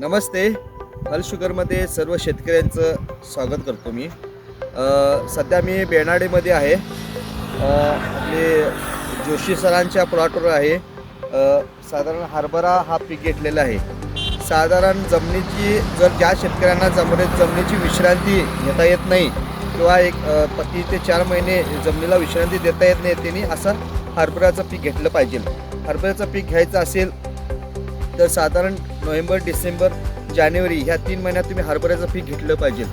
नमस्ते. अल शुगरमध्ये सर्व शेतकऱ्यांचं स्वागत करतो मी. सध्या मी बेनाडेमध्ये आहे. आपले जोशी सरांच्या प्लॉटवर आहे. साधारण हरभरा हा पीक घेतलेला आहे. साधारण जमिनीची जर ज्या शेतकऱ्यांना जमरे जमिनीची विश्रांती घेता येत नाही किंवा एक पती ते चार महिने जमिनीला विश्रांती देता येत नाही त्यांनी असं हरभऱ्याचं पीक घेतलं पाहिजे. हरभऱ्याचं पीक घ्यायचं असेल तर साधारण नोव्हेंबर डिसेंबर जानेवारी ह्या तीन महिन्यात तुम्ही हरभऱ्याचं पीक घेतलं पाहिजे.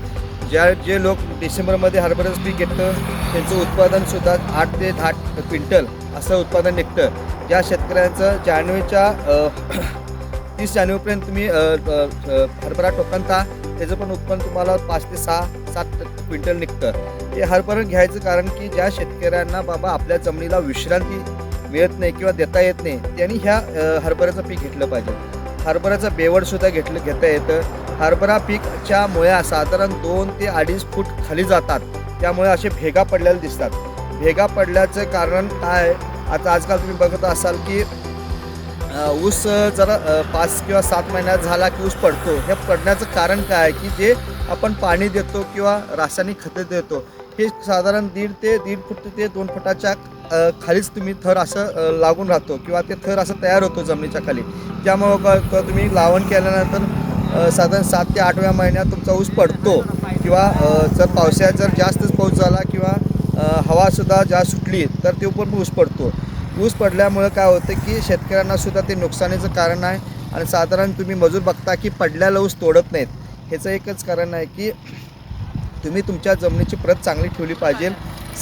ज्या जे लोक डिसेंबरमध्ये हरभऱ्याचं पीक घेतं त्यांचं उत्पादनसुद्धा आठ ते दहा क्विंटल असं उत्पादन निघतं. ज्या शेतकऱ्यांचं जानेवारीच्या तीस जानेवारीपर्यंत तुम्ही हरभरा टोकनता त्याचं पण उत्पन्न तुम्हाला पाच ते सहा सात क्विंटल निघतं. हे हरभरा घ्यायचं कारण की ज्या शेतकऱ्यांना बाबा आपल्या जमिनीला विश्रांती मिळत नाही किंवा देता येत नाही त्यांनी ह्या हरभऱ्याचं पीक घेतलं पाहिजे. हरभऱ्याचं बेवडसुद्धा घेतलं घेता येतं. हरभरा पीकच्या मुळ्या साधारण दोन ते अडीच फूट खाली जातात. त्यामुळे असे भेगा पडलेले दिसतात. भेगा पडल्याचं कारण काय आता आजकाल तुम्ही बघत असाल की ऊस जरा पाच किंवा सात महिन्यात झाला की ऊस पडतो. हे पडण्याचं कारण काय आहे? की जे आपण पाणी देतो किंवा रासायनिक खते देतो हे साधारण दीड ते दीड फूट ते दोन फुटाच्या खालीच तुम्ही थर असं लागून राहतो किंवा ते थर असं तयार होतो जमिनीच्या खाली. त्यामुळं तुम्ही लावण केल्यानंतर साधारण सात ते आठव्या महिन्यात तुमचा ऊस पडतो किंवा जर पावसाळ्यात जर जास्तच पाऊस झाला किंवा हवासुद्धा जास्त सुटली तर ते पण ऊस पडतो. ऊस पडल्यामुळं काय होतं की शेतकऱ्यांनासुद्धा ते नुकसानीचं कारण आहे आणि साधारण तुम्ही मजूर बघता की पडल्याला ऊस तोडत नाहीत. ह्याचं एकच कारण आहे की तुम्ही तुमच्या जमिनीची प्रत चांगली ठेवली पाहिजे.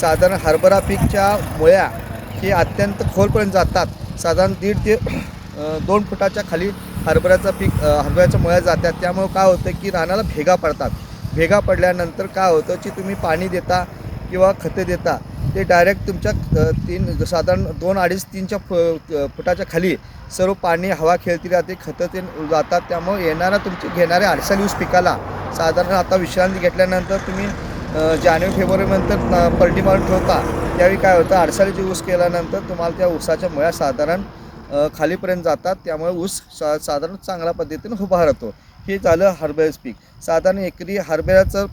साधारण हरभरा पीकच्या मुळ्या हे अत्यंत खोलपर्यंत जातात. साधारण दीड ते दोन फुटाच्या खाली हरभऱ्याचं पीक हरभऱ्याच्या मुळ्या जातात. त्यामुळे काय होतं की रानाला भेगा पडतात. भेगा पडल्यानंतर काय होतं की तुम्ही पाणी देता किंवा खते देता ते डायरेक्ट तुमच्या तीन साधारण दोन अडीच तीनच्या फु फुटाच्या खाली सर्व पाणी हवा खेळती राहते खतं ते जातात. त्यामुळे येणारा तुमचे घेणारे अडचण दिवस पिकाला साधारण आता विश्रांती घेतल्यानंतर तुम्ही जानेवारी फेब्रुवारीनंतर अ, मारून ठेवता त्यावेळी काय होतं? अडसाळीची ऊस केल्यानंतर तुम्हाला त्या ऊसाच्या मुळ्या साधारण खालीपर्यंत जातात. त्यामुळे ऊस सा साधारण चांगल्या पद्धतीने उभा राहतो. हे झालं हरभऱ्याचं पीक. साधारण एकरी हरभऱ्याचं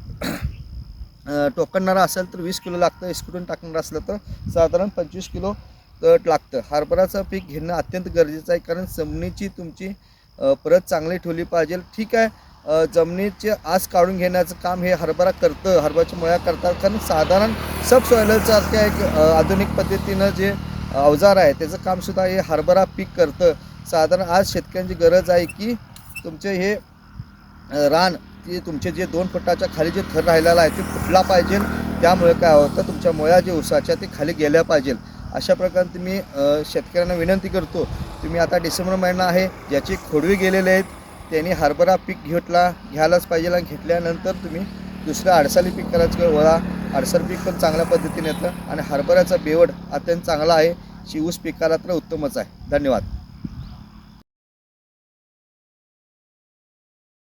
टोकणणारा असेल तर वीस किलो लागतं. इस्कुटून टाकणारं असलं तर साधारण पंचवीस किलो लागतं. हरभराचं पीक घेणं अत्यंत गरजेचं आहे. कारण जमिनीची तुमची परत चांगली ठेवली पाहिजे. ठीक आहे. जमिनीचे आस काढून घेण्याचं काम हे हरभरा करतं हरभऱ्याच्या मुळ्या करतात. कारण साधारण सब सॉयलरसारख्या एक आधुनिक पद्धतीनं जे अवजार आहे त्याचं कामसुद्धा हे हरभरा पीक करतं. साधारण आज शेतकऱ्यांची गरज आहे की तुमचे हे रान ते तुमचे जे दोन फुटाच्या खाली जे थर राहिलेला आहे ते फुटला पाहिजे. त्यामुळे काय होतं तुमच्या मुळ्या जे उसाच्या ते खाली गेल्या पाहिजे. अशा प्रकारे तुम्ही शेतकऱ्यांना विनंती करतो. तुम्ही आता डिसेंबर महिना आहे ज्याची खोडवी गेलेले आहेत त्यांनी हरभरा पीक घेतला घ्यायलाच पाहिजे घेतल्यानंतर तुम्ही दुसरं अडसाली पीक करायचं वळा अडसर पीक पण चांगल्या पद्धतीने येतं. आणि हरभऱ्याचा बेवड अत्यंत चांगला आहे. शिवूस पिकाला तर उत्तमच आहे. धन्यवाद.